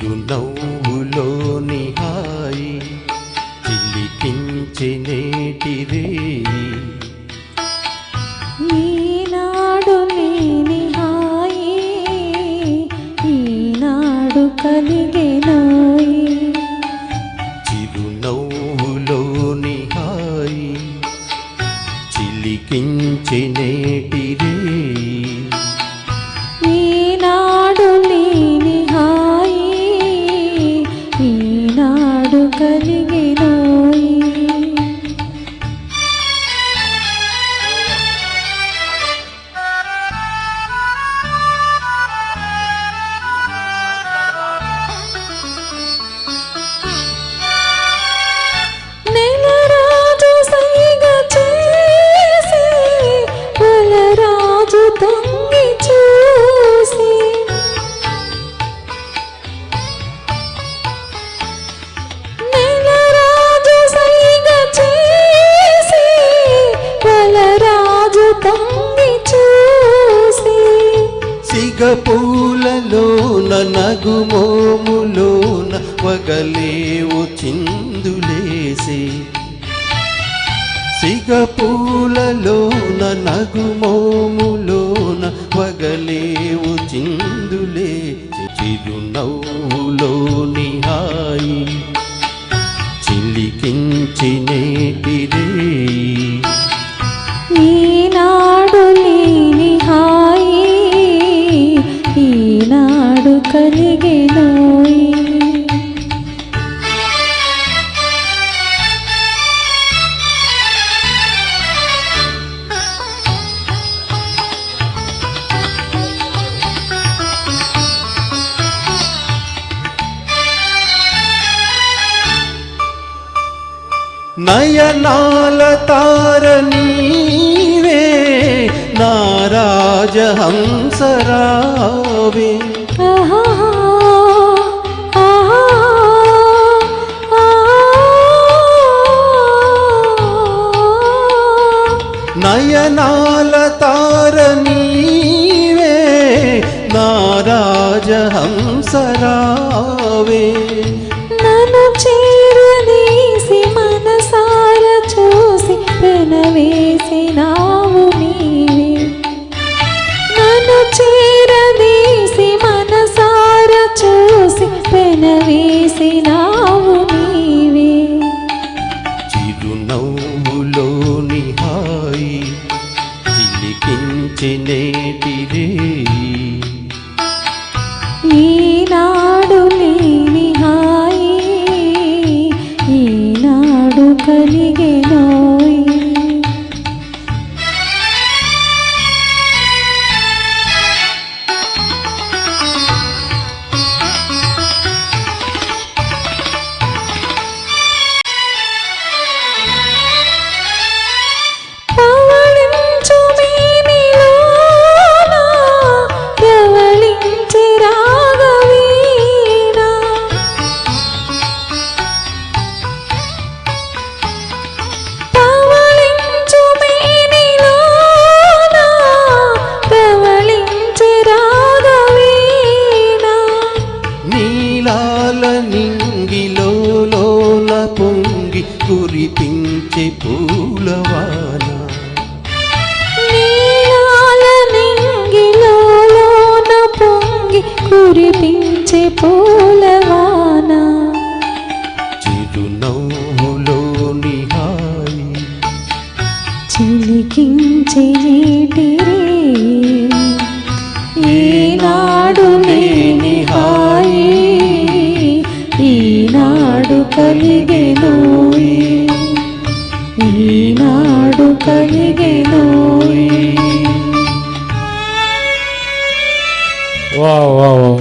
చిరు నవ్వులోని హాయి పిలికించి నేటిదే సిగపూలలోన నగుమోములోన వగలేవు చిందులేసి. సిగపూలలోన నగుమోములోన వగలేవు చిందులే చిరునవ్వులోని హాయి చిలికించినే నయనాల తారనీవే నారాజహంసరావే ఆహా ఆహా నయనాల తారనీవే నారాజహంసరావే నన్ను చూసి పెనవేసినావు నీవే. చిరునవ్వులోని హాయి చిలికించినేటిరే ఈనాడు కురిపించే పూలవాన. చిరునవ్వులోని హాయి చిలికించే నీటిరే ఈనాడు లేని హాయి ఈనాడు కలిగెనోయి ఈనాడు Wow, wow, wow.